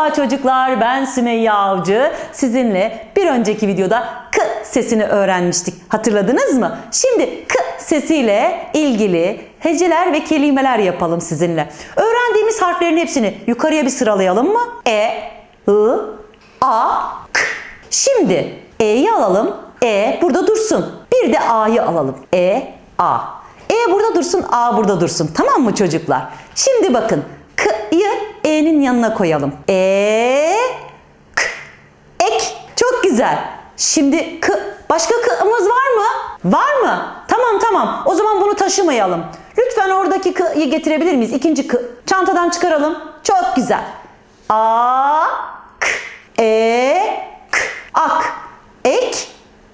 Merhaba çocuklar, ben Sümeyye Avcı. Sizinle bir önceki videoda k sesini öğrenmiştik. Hatırladınız mı? Şimdi k sesiyle ilgili heceler ve kelimeler yapalım sizinle. Öğrendiğimiz harflerin hepsini yukarıya bir sıralayalım mı? E, I, A, K. Şimdi E'yi alalım. E burada dursun. Bir de A'yı alalım. E, A. E burada dursun, A burada dursun. Tamam mı çocuklar? Şimdi bakın. K'yı E'nin yanına koyalım. E, K. Ek. Çok güzel. Şimdi K. Başka K'ımız var mı? Var mı? Tamam tamam. O zaman bunu taşımayalım. Lütfen oradaki K'yı getirebilir miyiz? İkinci K. Çantadan çıkaralım. Çok güzel. A, K. E, K. Ak. Ek.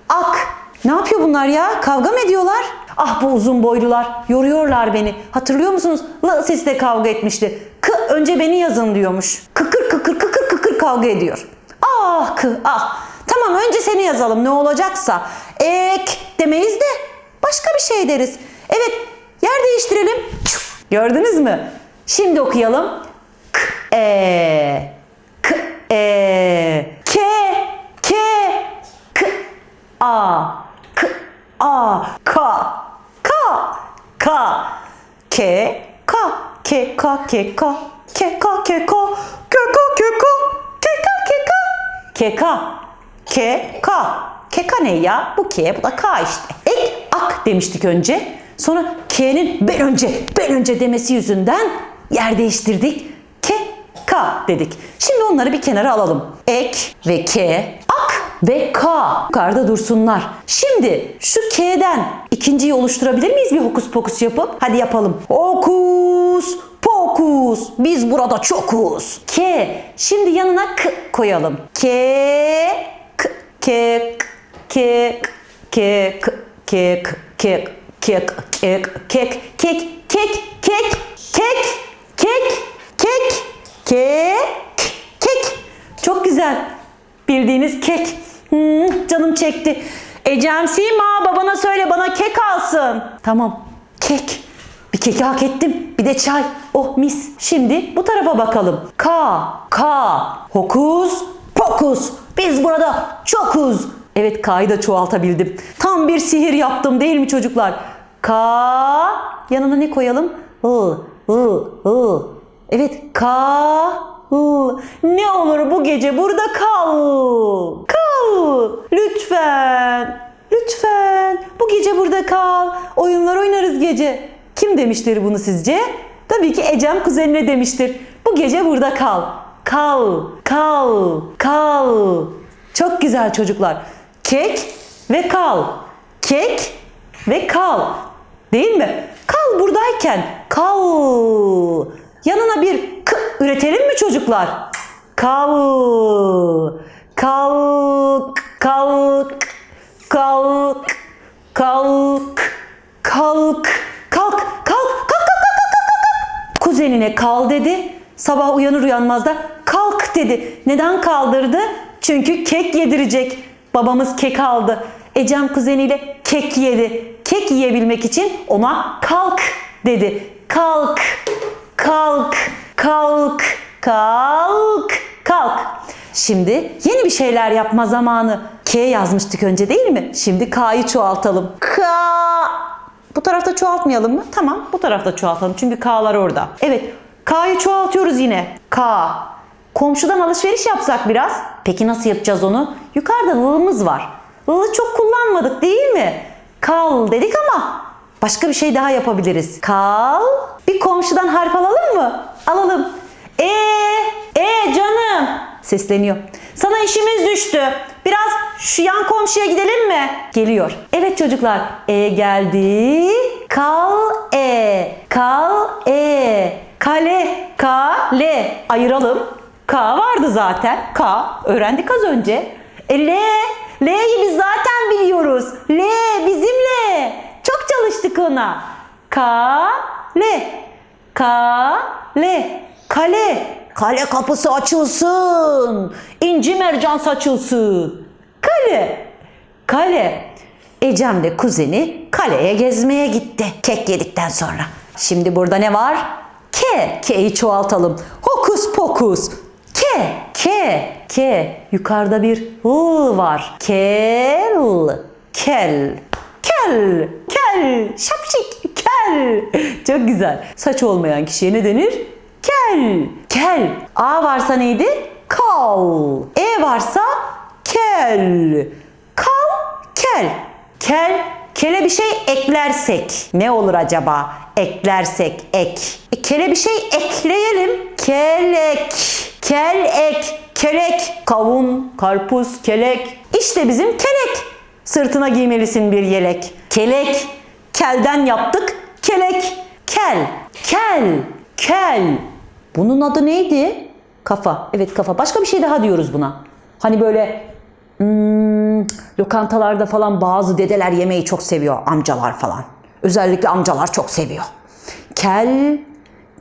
Ak. Ne yapıyor bunlar ya? Kavga mı ediyorlar? Ah bu uzun boylular. Yoruyorlar beni. Hatırlıyor musunuz? L sesle kavga etmişti. K önce beni yazın diyormuş. Kıkır kıkır kıkır kıkır kavga ediyor. Ah kı ah. Tamam önce seni yazalım ne olacaksa. Ek demeyiz de başka bir şey deriz. Evet yer değiştirelim. Gördünüz mü? Şimdi okuyalım. K e k e k k k a k a ka ka ke ka ke ka ke ka ke ka ke ka ke ka ke ka ke ka ke ka ke ka ke ka ne ya? Bu ke bu da ka işte. Ek ak demiştik önce. Sonra k'nin ben önce ben önce demesi yüzünden yer değiştirdik. Ke K dedik. Şimdi onları bir kenara alalım. Ek ve K, ak ve K yukarıda dursunlar. Şimdi şu K'den ikinciyi oluşturabilir miyiz bir hokus pokus yapıp? Hadi yapalım. Hokus pokus. Biz burada çokuz. K. Şimdi yanına K koyalım. K, K, K, K, K, K, K, K, kek, kek, kek, kek, kek, kek, kek, kek, kek, kek, kek. Çok güzel. Bildiğiniz kek. Hmm, canım çekti. Ecem Sima babana söyle bana kek alsın. Tamam. Kek. Bir keki hak ettim. Bir de çay. Oh mis. Şimdi bu tarafa bakalım. K. K. Hokus. Pokus. Biz burada çokuz. Evet K'yı da çoğaltabildim. Tam bir sihir yaptım değil mi çocuklar? K. Yanına ne koyalım? I. I. I. Evet K. Ne olur bu gece burada kal. Kal. Lütfen. Lütfen. Bu gece burada kal. Oyunlar oynarız gece. Kim demiştir bunu sizce? Tabii ki Ecem kuzenine demiştir. Bu gece burada kal. Kal. Kal. Kal. Çok güzel çocuklar. Kek ve kal. Kek ve kal. Değil mi? Kal buradayken kal. Yanına bir k üretelim mi çocuklar? Kal. Kalk. Kalk. Kalk. Kalk. Kalk. Kalk. Kalk. Kalk. Kalk. Kalk. Kuzenine kal dedi. Sabah uyanır uyanmaz da kalk dedi. Neden kaldırdı? Çünkü kek yedirecek. Babamız kek aldı. Ecem kuzeniyle kek yedi. Kek yiyebilmek için ona kalk dedi. Kalk, kalk, kalk, kalk, kalk. Şimdi yeni bir şeyler yapma zamanı. K yazmıştık önce değil mi? Şimdi K'yı çoğaltalım. K. Bu tarafta çoğaltmayalım mı? Tamam bu tarafta çoğaltalım çünkü K'lar orada. Evet K'yı çoğaltıyoruz yine. K. Komşudan alışveriş yapsak biraz. Peki nasıl yapacağız onu? Yukarıda ılımız var. Ilı çok kullanmadık değil mi? Kal dedik ama başka bir şey daha yapabiliriz. Kal. Bir komşudan harf alalım mı? Alalım. E, e canım sesleniyor. Sana işimiz düştü. Biraz şu yan komşuya gidelim mi? Geliyor. Evet çocuklar. E geldi. Kal e. Kal e. Kale. Kale. Ayıralım. K vardı zaten. K. Öğrendik az önce. E, L. L'yi biz zaten biliyoruz. L bizimle. Çok çalıştık ona. K. L. K. L. Kale. Kale kapısı açılsın. İnci mercan saçılsın. Kale. Kale. Ecem de kuzeni kaleye gezmeye gitti. Kek yedikten sonra. Şimdi burada ne var? K. K'yi çoğaltalım. Hokus pokus. Ke, ke, ke. Yukarıda bir l var. Kel, kel. Kel, kel, şapşik, kel. Çok güzel. Saç olmayan kişiye ne denir? Kel, kel. A varsa neydi? Kal. E varsa kel. Kal, kel. Kel, kele bir şey eklersek ne olur acaba? Eklersek ek. E, kele bir şey ekleyelim. Kelek, kelek, kelek, kavun, karpuz, kelek. İşte bizim kelek. Sırtına giymelisin bir yelek. Kelek, kelden yaptık. Kelek, kel, kel, kel. Bunun adı neydi? Kafa. Evet kafa. Başka bir şey daha diyoruz buna. Hani böyle Hmm, lokantalarda falan bazı dedeler yemeği çok seviyor. Amcalar falan. Özellikle amcalar çok seviyor. Kel,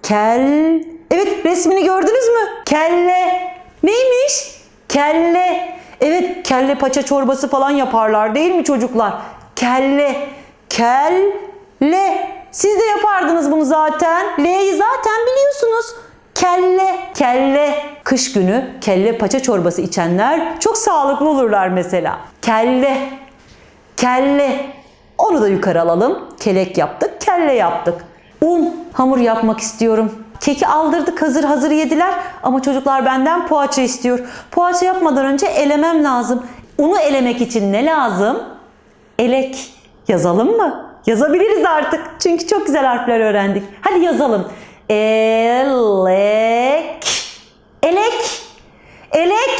kel. Evet resmini gördünüz mü? Kelle. Neymiş? Kelle. Evet kelle paça çorbası falan yaparlar değil mi çocuklar? Kelle. Kelle. Siz de yapardınız bunu zaten. L'yi zaten biliyorsunuz. Kelle, kelle. Kış günü kelle paça çorbası içenler çok sağlıklı olurlar mesela. Kelle, kelle. Onu da yukarı alalım. Kelek yaptık, kelle yaptık. Un, hamur yapmak istiyorum. Keki aldırdık hazır hazır yediler ama çocuklar benden poğaça istiyor. Poğaça yapmadan önce elemem lazım. Unu elemek için ne lazım? Elek. Yazalım mı? Yazabiliriz artık. Çünkü çok güzel harfler öğrendik. Hadi yazalım. Elek. Elek. Elek.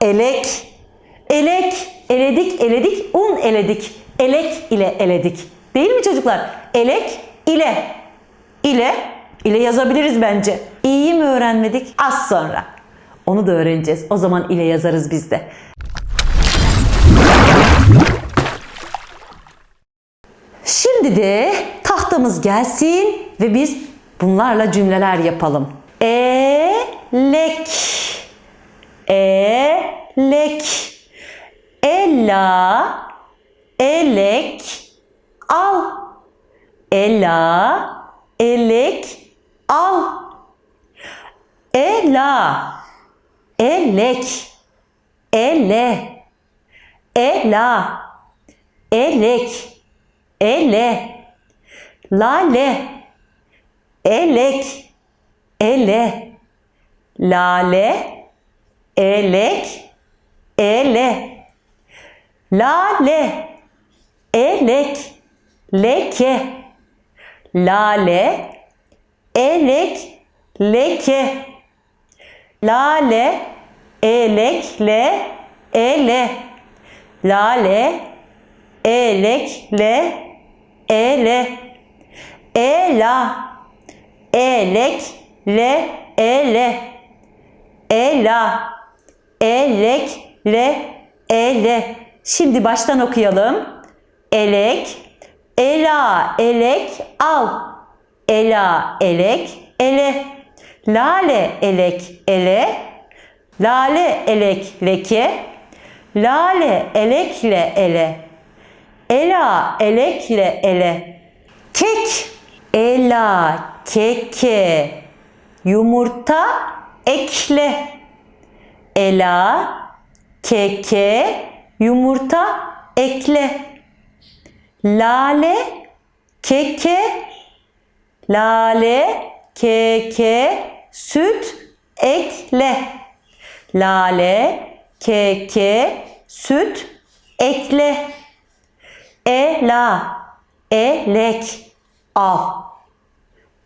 Elek. Elek. Eledik, eledik, un eledik. Elek ile eledik. Değil mi çocuklar? Elek ile. ile ile yazabiliriz bence. İyi mi öğrenmedik? Az sonra. Onu da öğreneceğiz. O zaman ile yazarız biz de. Şimdi de tahtamız gelsin ve biz bunlarla cümleler yapalım. Elek. Elek. Ela. Elek. Al. Ela. Elek. Al. Ela. Elek. Ele. Ela. Elek. Ele. Lale. Elek. Ele. Lale. Elek. Ele. Lale. Elek. Leke. Lale. Elek. Leke. Lale. Elekle. Ele. Lale. Elekle. Ele. Ela. Elekle. Ele. Ela. Elekle. Ele. Şimdi baştan okuyalım. Elek. Ela. Elek. Al. Ela. Elek. Ele. Lale. Elek. Ele. Lale. Elek. Leke. Lale. Elekle. Ele. Ela. Elekle. Ele. Kek. Ela. Keke. Yumurta. Ekle. Ela. Keke. Yumurta. Ekle. Lale. Keke. Lale. Keke. Süt. Ekle. Lale. Keke. Süt. Ekle. Ela. Elek. Al.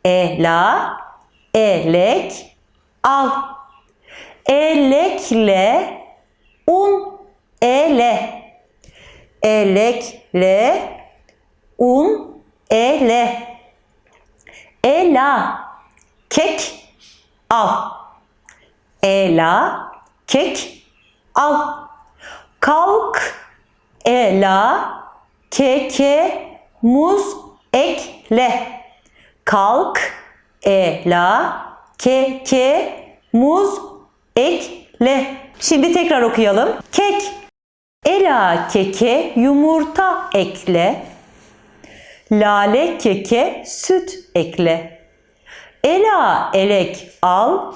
Ela. Elek. Al. Elekle. Un. Ele. Elekle. Un. Ele. Ela. Kek. Al. Ela. Kek. Al. Kalk. Ela. Keke. Muz. Ekle. Kalk. Ela. Keke. Muz. Ekle. Şimdi tekrar okuyalım. Kek. Ela keke yumurta ekle. Lale keke süt ekle. Ela elek al.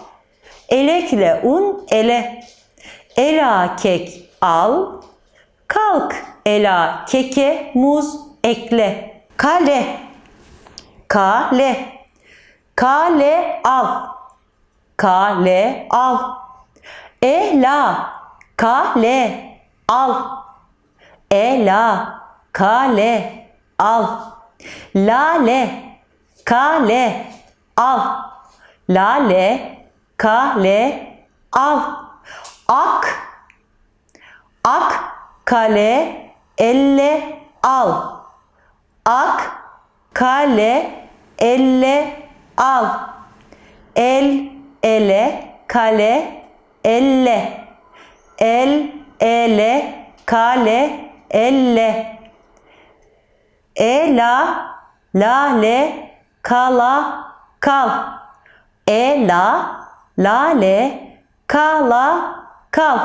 Elekle un ele. Ela kek al. Kalk ela keke muz ekle. Kale. Kale. Kale al. Kale al. Ela kale al. Ela kale al. Lale kale al. Lale kale al. Ak ak kale elle al. Ak kale elle al. El ele kale elle. El ele kale elle. Ela lale kala kal. Ela lale kala kal.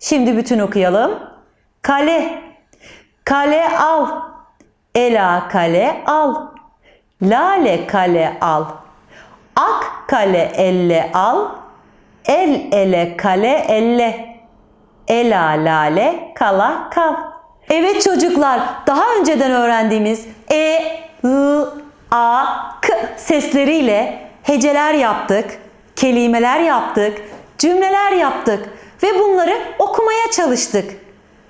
Şimdi bütün okuyalım. Kale. Kale al. Ela kale al. Lale kale al. Ak kale elle al. El ele kale elle. Ela lale kala kal. Evet çocuklar daha önceden öğrendiğimiz e, ı, a, k sesleriyle heceler yaptık, kelimeler yaptık, cümleler yaptık ve bunları okumaya çalıştık.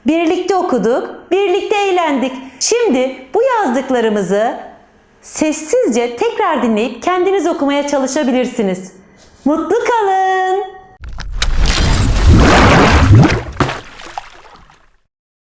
Birlikte okuduk, birlikte eğlendik. Şimdi bu yazdıklarımızı sessizce tekrar dinleyip kendiniz okumaya çalışabilirsiniz. Mutlu kalın.